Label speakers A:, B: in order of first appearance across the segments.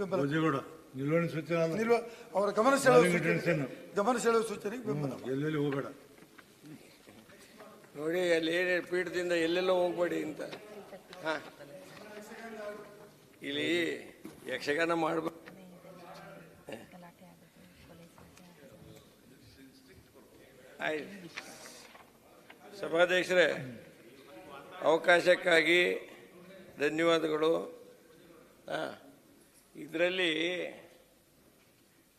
A: ಬೆಂಬಲ
B: ಭೋಜೇಗೌಡ ನಿಲುವಳಿ ಸೂಚನೆ ಅಲ್ಲ.
A: ನಿಲ್ವ ಅವರ ಗಮನ ಸೆಳೆಯುವ ಸೂಚನೆ ಗಮನ ಸೆಳೆಯುವ ಸೂಚನೆಗೆ ಬೆಂಬಲ
B: ಎಲ್ಲೆಲ್ಲಿ ಹೋಗಬೇಡ.
C: ನೋಡಿ ಅಲ್ಲಿ ಏನೇ ಪೀಠದಿಂದ ಎಲ್ಲೆಲ್ಲೋ ಹೋಗ್ಬೇಡಿ ಅಂತ. ಹಾ. ಇಲ್ಲಿ ಯಕ್ಷಗಾನ ಮಾಡ್ಬೇಕು ಆಯ್ತು. ಸಭಾಧ್ಯಕ್ಷರೇ ಅವಕಾಶಕ್ಕಾಗಿ ಧನ್ಯವಾದಗಳು. ಇದರಲ್ಲಿ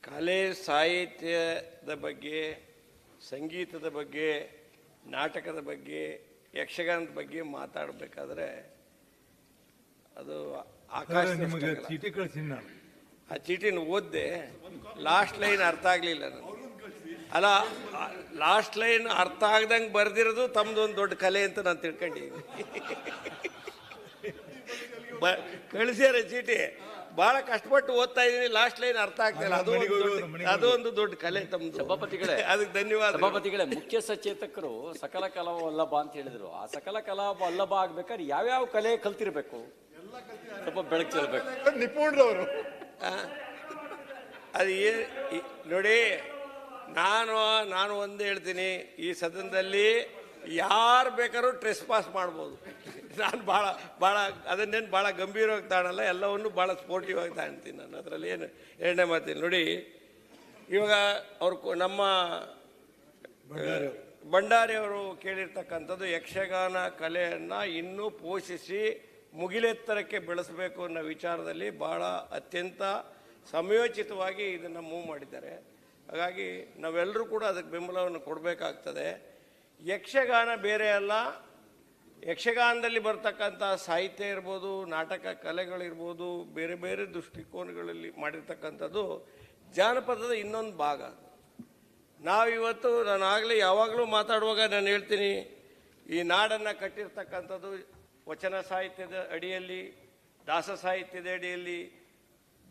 C: ಕಲೆ ಸಾಹಿತ್ಯದ ಬಗ್ಗೆ ಸಂಗೀತದ ಬಗ್ಗೆ ನಾಟಕದ ಬಗ್ಗೆ ಯಕ್ಷಗಾನದ ಬಗ್ಗೆ ಮಾತಾಡಬೇಕಾದ್ರೆ ಅದು ಆಕಾಶ
B: ನಿಮಗೆ ಚೀಟಿ ಕಳಿಸಿ ನಾನು.
C: ಆ ಚೀಟಿನ ಓದ್ದೆ ಲಾಸ್ಟ್ ಲೈನ್ ಅರ್ಥ ಆಗಲಿಲ್ಲ ನನಗೆ. ಅಲ್ಲ ಲಾಸ್ಟ್ ಲೈನ್ ಅರ್ಥ ಆಗ್ದಂಗೆ ಬರ್ದಿರೋದು ತಮ್ಮದೊಂದು ದೊಡ್ಡ ಕಲೆ ಅಂತ ನಾನು ತಿಳ್ಕೊಂಡಿದ್ದೀನಿ. ಕಳಿಸ್ಯಾರ ಚೀಟಿ. ಭಾಳ ಕಷ್ಟಪಟ್ಟು ಓದ್ತಾ ಇದೀನಿ. ಲಾಸ್ಟ್ ಲೈನ್ ಅರ್ಥ ಆಗ್ತಿಲ್ಲ ಇಲ್ಲ. ಅದು ಒಂದು ದೊಡ್ಡ- ಅದು ಒಂದು ದೊಡ್ಡ ಕಲೆ ತಮ್ಮ
D: ಸಭಾಪತಿಗಳೇ.
C: ಅದಕ್ಕೆ ಧನ್ಯವಾದ
D: ಸಭಾಪತಿಗಳೇ ಮುಖ್ಯ ಸಚೇತಕರು ಸಕಲ ಕಲಾ ವಲ್ಲಭ ಅಂತ ಹೇಳಿದ್ರು. ಆ ಸಕಲ ಕಲಾ ವಲ್ಲಭ ಆಗ್ಬೇಕಾದ್ರೆ ಯಾವ್ಯಾವ ಕಲೆ ಕಲ್ತಿರ್ಬೇಕು? ಸ್ವಲ್ಪ ಬೆಳಕು ಚೆಲ್ಬೇಕು.
A: ನಿಪುಣರವರು.
C: ಅದು ಏ ಈ- ನೋಡಿ ನಾನು ನಾನು ಒಂದು ಹೇಳ್ತೀನಿ. ಈ ಸದನದಲ್ಲಿ ಯಾರು ಬೇಕಾದ್ರೂ ಟ್ರೆಸ್ ಪಾಸ್ ಮಾಡ್ಬೋದು. ನಾನು ಭಾಳ ಭಾಳ ಅದನ್ನೇನು ಭಾಳ ಗಂಭೀರವಾಗಿ ತಾಣಲ್ಲ ಎಲ್ಲವನ್ನು ಭಾಳ ಸ್ಪೋರ್ಟಿವ್ ಆಗಿ ತಾಣ್ತೀನಿ ನಾನು. ಅದರಲ್ಲಿ ಏನು ಎರಡನೇ ಮಾತೀನಿ ನೋಡಿ ಇವಾಗ ಅವ್ರು ನಮ್ಮ ಭಂಡಾರಿಯವರು ಕೇಳಿರ್ತಕ್ಕಂಥದ್ದು ಯಕ್ಷಗಾನ ಕಲೆಯನ್ನು ಇನ್ನೂ ಪೋಷಿಸಿ ಮುಗಿಲೆತ್ತರಕ್ಕೆ ಬೆಳೆಸಬೇಕು ಅನ್ನೋ ವಿಚಾರದಲ್ಲಿ ಭಾಳ ಅತ್ಯಂತ ಸಮಯೋಚಿತವಾಗಿ ಇದನ್ನು ಮೂವ್ ಮಾಡಿದ್ದಾರೆ. ಹಾಗಾಗಿ ನಾವೆಲ್ಲರೂ ಕೂಡ ಅದಕ್ಕೆ ಬೆಂಬಲವನ್ನು ಕೊಡಬೇಕಾಗ್ತದೆ. ಯಕ್ಷಗಾನ ಬೇರೆ ಅಲ್ಲ. ಯಕ್ಷಗಾನದಲ್ಲಿ ಬರ್ತಕ್ಕಂಥ ಸಾಹಿತ್ಯ ಇರ್ಬೋದು, ನಾಟಕ ಕಲೆಗಳಿರ್ಬೋದು, ಬೇರೆ ಬೇರೆ ದೃಷ್ಟಿಕೋನಗಳಲ್ಲಿ ಮಾಡಿರ್ತಕ್ಕಂಥದ್ದು ಜಾನಪದದ ಇನ್ನೊಂದು ಭಾಗ. ನಾವಿವತ್ತು ನಾನು ಆಗಲೇ ಯಾವಾಗಲೂ ಮಾತಾಡುವಾಗ ನಾನು ಹೇಳ್ತೀನಿ, ಈ ನಾಡನ್ನು ಕಟ್ಟಿರ್ತಕ್ಕಂಥದ್ದು ವಚನ ಸಾಹಿತ್ಯದ ಅಡಿಯಲ್ಲಿ, ದಾಸ ಸಾಹಿತ್ಯದ ಅಡಿಯಲ್ಲಿ,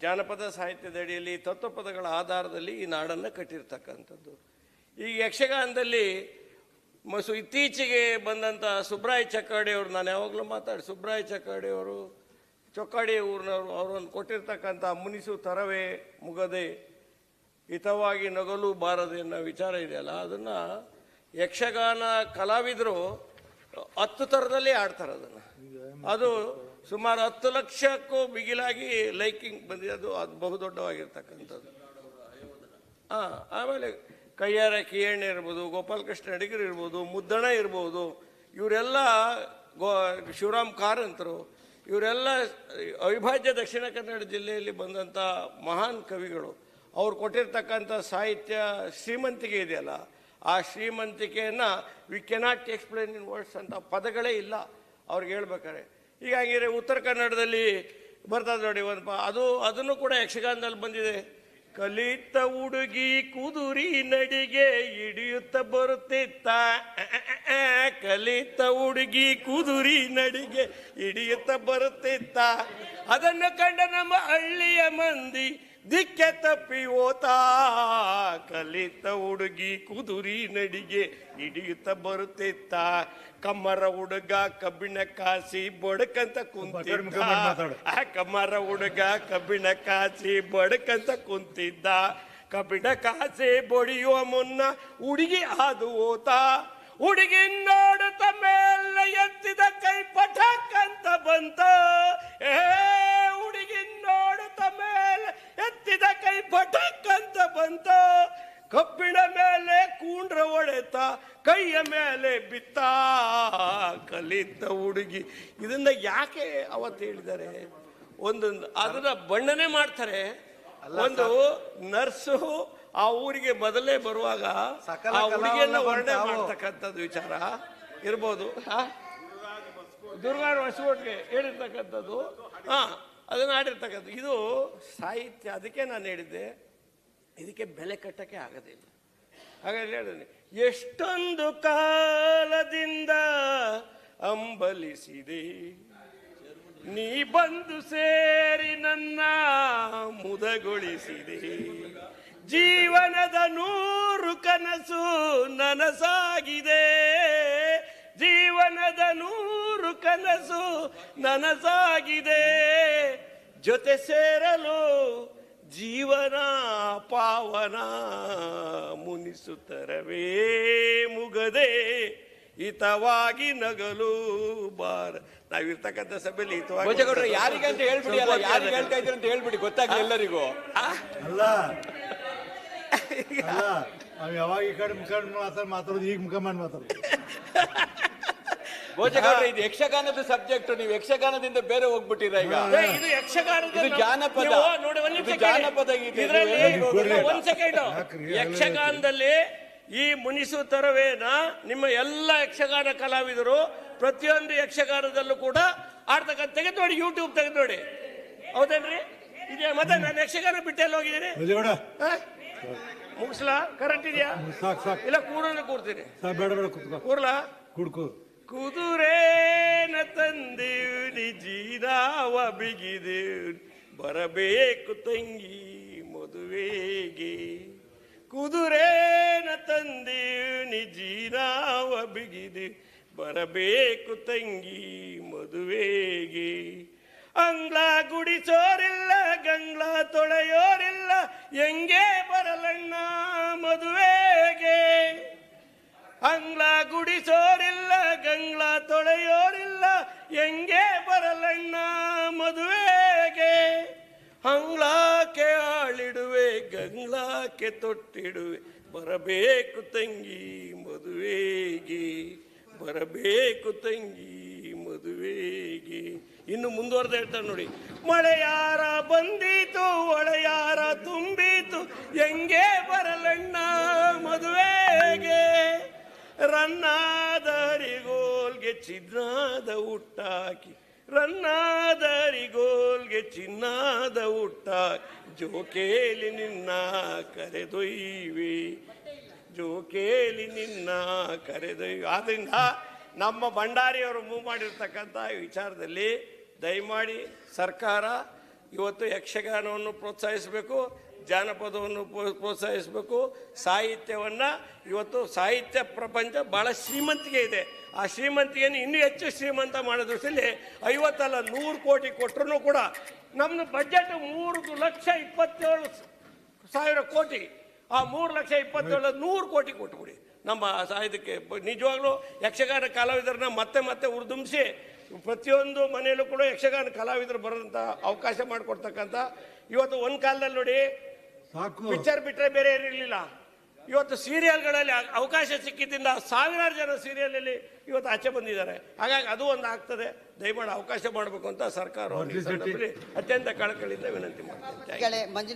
C: ಜಾನಪದ ಸಾಹಿತ್ಯದ ಅಡಿಯಲ್ಲಿ ತತ್ವಪದಗಳ ಆಧಾರದಲ್ಲಿ ಈ ನಾಡನ್ನು ಕಟ್ಟಿರ್ತಕ್ಕಂಥದ್ದು. ಈ ಯಕ್ಷಗಾನದಲ್ಲಿ ಮಸು ಇತ್ತೀಚೆಗೆ ಬಂದಂಥ ಸುಬ್ರಾಯ್ ಚಕ್ಕಾಡಿ ಅವರು, ನಾನು ಯಾವಾಗಲೂ ಮಾತಾಡಿ ಸುಬ್ರಾಯ್ ಚಕ್ಕಾಡಿ ಅವರು, ಚೊಕ್ಕಾಡಿ ಊರಿನವರು ಅವರು ಒಂದು ಕೊಟ್ಟಿರ್ತಕ್ಕಂಥ ಮುನಿಸು ತರವೇ ಮುಗದೆ ಹಿತವಾಗಿ ನಗಲು ಬಾರದೆ ಅನ್ನೋ ವಿಚಾರ ಇದೆಯಲ್ಲ, ಅದನ್ನು ಯಕ್ಷಗಾನ ಕಲಾವಿದರು ಹತ್ತು ಥರದಲ್ಲಿ ಆಡ್ತಾರೆ ಅದನ್ನು. ಅದು ಸುಮಾರು ಹತ್ತು ಲಕ್ಷಕ್ಕೂ ಬಿಗಿಲಾಗಿ ಲೈಕಿಂಗ್ ಬಂದಿದೆ, ಅದು ಅದು ಬಹುದೊಡ್ಡವಾಗಿರ್ತಕ್ಕಂಥದ್ದು. ಹಾಂ ಆಮೇಲೆ ಕೈಯಾರ ಕಿಯಣ್ಣ ಇರ್ಬೋದು, ಗೋಪಾಲಕೃಷ್ಣ ಅಡಿಗರು ಇರ್ಬೋದು, ಮುದ್ದಣ ಇರ್ಬೋದು, ಇವರೆಲ್ಲ ಗೋ, ಶಿವರಾಮ್ ಕಾರಂತರು, ಇವರೆಲ್ಲ ಅವಿಭಾಜ್ಯ ದಕ್ಷಿಣ ಕನ್ನಡ ಜಿಲ್ಲೆಯಲ್ಲಿ ಬಂದಂಥ ಮಹಾನ್ ಕವಿಗಳು. ಅವ್ರು ಕೊಟ್ಟಿರ್ತಕ್ಕಂಥ ಸಾಹಿತ್ಯ ಶ್ರೀಮಂತಿಕೆ ಇದೆಯಲ್ಲ, ಆ ಶ್ರೀಮಂತಿಕೆಯನ್ನು we cannot explain in words ಅಂತ ಪದಗಳೇ ಇಲ್ಲ ಅವ್ರಿಗೆ ಹೇಳ್ಬೇಕಾರೆ ಹಂಗಿದ್ರೆ ಉತ್ತರ ಕನ್ನಡದಲ್ಲಿ ಬರ್ತದೆ ನೋಡಿ ಒಂದು ಅದು, ಅದನ್ನು ಕೂಡ ಯಕ್ಷಗಾನದಲ್ಲಿ ಬಂದಿದೆ. ಕಲಿತ ಹುಡುಗಿ ಕುದುರಿ ನಡಿಗೆ ಹಿಡಿಯುತ್ತ ಬರುತ್ತಿತ್ತ. ಕಲಿತ ಹುಡುಗಿ ಕುದುರಿ ನಡಿಗೆ ಹಿಡಿಯುತ್ತ ಬರುತ್ತಿತ್ತ. ಅದನ್ನು ಕಂಡ ನಮ್ಮ ಹಳ್ಳಿಯ ಮಂದಿ ದಿಕ್ಕೆ ತಪ್ಪಿ ಓತಾ ಕಲಿತ ಹುಡುಗಿ ಕುದುರಿ ನಡಿಗೆ ಹಿಡಿಯುತ್ತ ಬರುತ್ತಿತ್ತ. ಕಮ್ಮರ ಹುಡುಗ ಕಬ್ಬಿಣ ಕಾಸಿ ಬಡಕಂತ ಕುಂತಿದ್ದ. ಆ ಕಮ್ಮರ ಹುಡುಗ ಕಬ್ಬಿಣ ಕಾಸಿ ಬಡಕಂತ ಕುಂತಿದ್ದ. ಕಬ್ಬಿಣ ಕಾಸಿ ಬಡಿಯುವ ಮುನ್ನ ಹುಡುಗಿ ಹಾದು ಓತ ಹುಡುಗಿ ನೋಡುತ್ತ ಮೇಲೆ ಎತ್ತಿದ ಕೈ ಪಠಕ್ಕಂತ ಬಂತ. ಏ ಕೈಯ ಮೇಲೆ ಬಿತ್ತ ಕಲಿತ ಹುಡುಗಿ. ಇದನ್ನ ಯಾಕೆ ಅವತ್ತು ಹೇಳಿದ್ದಾರೆ? ಒಂದು ಅದನ್ನ ಬಣ್ಣನೆ ಮಾಡ್ತಾರೆ. ಒಂದು ನರ್ಸು ಆ ಊರಿಗೆ ಬದಲೇ ಬರುವಾಗ ಆ ಹುಡುಗಿಯನ್ನ ವರ್ಣನೆ ಮಾಡ್ತಕ್ಕಂಥದ್ದು ವಿಚಾರ. ಇರ್ಬೋದು? ದುರ್ಗಾರ ಹೊಸಕೋಟ್ಗೆ ಹೇಳಿರ್ತಕ್ಕಂಥದ್ದು. ಹಾ ಅದನ್ನ ಆಡಿರ್ತಕ್ಕಂಥದ್ದು. ಇದು ಸಾಹಿತ್ಯ ಅದಕ್ಕೆ ನಾನು ಹೇಳಿದ್ದೆ. ಇದಕ್ಕೆ ಬೆಲೆ ಕಟ್ಟಕ್ಕೆ ಆಗೋದಿಲ್ಲ ಹಾಗಾಗಿ ಹೇಳಿದೆ ಎಷ್ಟೊಂದು ಕಾಲದಿಂದ ಅಂಬಲಿಸಿದೆ. ನೀ ಬಂದು ಸೇರಿ ನನ್ನ ಮುದಗೊಳಿಸಿದೆ. ಜೀವನದ ನೂರು ಕನಸು ನನಸಾಗಿದೆ. ಜೀವನದ ನೂರು ಕನಸು ನನಸಾಗಿದೆ. ಜೊತೆ ಸೇರಲು ಪಾವನ ಮುನಿಸುತ್ತರವೇ ಮುಗದೆ ಹಿತವಾಗಿ ನಗಲು ಬಾರ. ನಾವಿರ್ತಕ್ಕಂಥ ಸಭೆಯಲ್ಲಿ ಹಿತವಾಗಿ
D: ಯಾರಿಗೆ ಅಂತ ಹೇಳ್ಬಿಡಿ ಅಲ್ಲ ಯಾರಿಗೆ ಹೇಳ್ತಾ ಇದ್ದೀರಿ ಅಂತ ಹೇಳ್ಬಿಡಿ ಗೊತ್ತಾಗ್ಲಿ ಎಲ್ಲರಿಗೂ.
B: ಅಲ್ಲ. ಅಲ್ಲ ನಾವ್ ಯಾವಾಗ ಈ ಕಡೆ ಮುಖ ಮಾತಾಡ್ ಮಾತಾಡೋದು ಈಗ ಮುಖ ಮಾಡಿ ಮಾತಾಡೋದು.
D: ಭೋಜಗೌಡ್ರೆ ಇದು ಯಕ್ಷಗಾನದ ಸಬ್ಜೆಕ್ಟ್ ನೀವು ಯಕ್ಷಗಾನದಿಂದ ಬೇರೆ ಹೋಗ್ಬಿಟ್ಟಿರ ಈಗ?
C: ಏ, ಇದು ಯಕ್ಷಗಾನದ
D: ಇದು
C: ನಮ್ಮ-
D: ಜಾನಪದ.
C: ನೀವು ನೋಡಿ ಒಂದ್ ನಿಮಿಷ
D: ಇದು
C: ಕೇಳಿ.
D: ಜಾನಪದ ಗೀತೆ.
C: ಇದ್ರಲ್ಲಿ
D: ನೀವು
B: ಕೊಡ್ರಿ.
C: ಒಂದ್ ಸೆಕೆಂಡ್
B: ಯಾಕ್ರಿ?
C: ಯಕ್ಷಗಾನದಲ್ಲಿ ಈ ಮುನಿಸು ತರವೇನ ನಿಮ್ಮ ಎಲ್ಲ ಯಕ್ಷಗಾನ ಕಲಾವಿದರು ಪ್ರತಿಯೊಂದು ಯಕ್ಷಗಾನದಲ್ಲೂ ಕೂಡ ಆಡ್ತಕ್ಕಂಥ ತೆಗೆದು ನೋಡಿ ಯೂಟ್ಯೂಬ್ ತೆಗೆದು ನೋಡಿ ಹೌದೇನ್ರಿ? ಇದೆ ಮತ್ತೆ ನಾನು ಯಕ್ಷಗಾನ ಬಿಟ್ಟೆಲ್ಲಿ ಹೋಗಿದ್ದೀನಿ?
B: ಭೋಜಗೌಡ
C: ಹ? ಮುಗಿಸ್ಲಾ? ಕರೆಕ್ಟ್ ಇದೆಯಾ?
B: ಸಾಕು ಸಾಕು.
C: ಇಲ್ಲ ಕೂಡೋದು ಕೂರ್ತೀನಿ.
B: ಸಾಕು ಬೇಡ ಬೇಡ ಕುತ್ಕೋ.
C: ಕೂರ್ಲಾ?
B: ಕುಡ್ಕೋ.
C: ಕುದುರೇನ ತಂದೇವ್ನಿ ಜೀರಾವ ಬಿಗಿದೇವ್ ಬರಬೇಕು ತಂಗಿ ಮದುವೆಗೆ. ಕುದುರೇನ ತಂದೇವ್ನಿ ಜೀರಾವ ಬಿಗಿದೆ ಬರಬೇಕು ತಂಗಿ ಮದುವೆಗೆ. ಅಂಗ್ಲ ಗುಡಿಸೋರಿಲ್ಲ, ಗಂಗ್ಲ ತೊಳೆಯೋರಿಲ್ಲ, ಹೆಂಗೆ ಬರಲಣ್ಣ ಮದುವೆಗೆ? ಅಂಗ್ಲ ಗುಡಿಸೋರಿಲ್ಲ ಗಂಗ್ಲ ತೊಳೆಯೋರಿಲ್ಲ. ಹೆಂಗೆ ಬರಲಣ್ಣ ಮದುವೆಗೆ? ಹಂಗ್ಲಾಕೆ ಆಳಿಡುವೆ ಗಂಗ್ಲಾಕೆ ತೊಟ್ಟಿಡುವೆ. ಬರಬೇಕು ತಂಗಿ ಮದುವೆಗೆ, ಬರಬೇಕು ತಂಗಿ ಮದುವೆಗೆ. ಇನ್ನು ಮುಂದುವರೆದ ಹೇಳ್ತಾರೆ ನೋಡಿ. ಮಳೆಯಾರ ಬಂದಿತು ಬಂದೀತು ತುಂಬಿತು. ಹೆಂಗೆ ಬರಲಣ್ಣ ಮದುವೆಗೆ? ರನ್ನಾದರಿಗೋಲ್ಗೆ ಚಿನ್ನಾದ ಹುಟ್ಟಾಕಿ ರನ್ನಾದರಿಗೋಲ್ಗೆ ಚಿನ್ನಾದ ಹುಟ್ಟಾಕಿ, ಜೋಕೇಲಿ ನಿನ್ನ ಕರೆದೊಯ್ವಿ ಜೋಕೇಲಿ ನಿನ್ನ ಕರೆದೊಯ್ವಿ ಆದ್ದರಿಂದ ನಮ್ಮ ಭಂಡಾರಿಯವರು ಮೂವ್ ಮಾಡಿರ್ತಕ್ಕಂಥ ವಿಚಾರದಲ್ಲಿ ದಯಮಾಡಿ ಸರ್ಕಾರ ಇವತ್ತು ಯಕ್ಷಗಾನವನ್ನು ಪ್ರೋತ್ಸಾಹಿಸಬೇಕು. ಜಾನಪದವನ್ನು ಪ್ರೋ- ಪ್ರೋತ್ಸಾಹಿಸಬೇಕು. ಸಾಹಿತ್ಯವನ್ನು ಇವತ್ತು ಸಾಹಿತ್ಯ ಪ್ರಪಂಚ ಭಾಳ ಶ್ರೀಮಂತಿಗೆ ಇದೆ. ಆ ಶ್ರೀಮಂತಿಗೆಯನ್ನು ಇನ್ನೂ ಹೆಚ್ಚು ಶ್ರೀಮಂತ ಮಾಡೋ ದೃಷ್ಟಿಯಲ್ಲಿ ಐವತ್ತಲ್ಲ ನೂರು ಕೋಟಿ ಕೊಟ್ಟರು ಕೂಡ ನಮ್ಮದು ಬಜೆಟ್ ಮೂರು ಲಕ್ಷ ಇಪ್ಪತ್ತೇಳು ಸಾವಿರ ಕೋಟಿ. ಆ ಮೂರು ಲಕ್ಷ ಇಪ್ಪತ್ತೇಳು ನೂರು ಕೋಟಿ ಕೊಟ್ಟುಬಿಡಿ ನಮ್ಮ ಸಾಹಿತ್ಯಕ್ಕೆ ಬ- ನಿಜವಾಗ್ಲೂ ಯಕ್ಷಗಾನ ಕಲಾವಿದರನ್ನ ಮತ್ತೆ ಮತ್ತೆ ಉರ್ದುಂಬಿಸಿ ಪ್ರತಿಯೊಂದು ಮನೆಯಲ್ಲೂ ಕೂಡ ಯಕ್ಷಗಾನ ಕಲಾವಿದರು ಬರೋಂಥ ಅವಕಾಶ ಮಾಡಿಕೊಡ್ತಕ್ಕಂಥ ಇವತ್ತು ಒಂದು ಕಾಲದಲ್ಲಿ ನೋಡಿ
B: ಸಾಕು.
C: ಪಿಕ್ಚರ್ ಬಿಟ್ರೆ ಬೇರೆ ಇರಲಿಲ್ಲ. ಇವತ್ತು ಸೀರಿಯಲ್ಗಳಲ್ಲಿ ಅವಕಾಶ ಸಿಕ್ಕಿದ್ದಿಂದ ಸಾವಿರಾರು ಜನ ಸೀರಿಯಲಲ್ಲಿ ಇವತ್ತು ಆಚೆ ಬಂದಿದ್ದಾರೆ. ಹಾಗಾಗಿ ಅದು ಒಂದು ಆಗ್ತದೆ. ದಯಮಾಡಿ ಅವಕಾಶ ಮಾಡಬೇಕು ಅಂತ ಸರ್ಕಾರ. ಅತ್ಯಂತ ಕಳಕಳಿಯಿಂದ ವಿನಂತಿ.
E: ಮಂಜು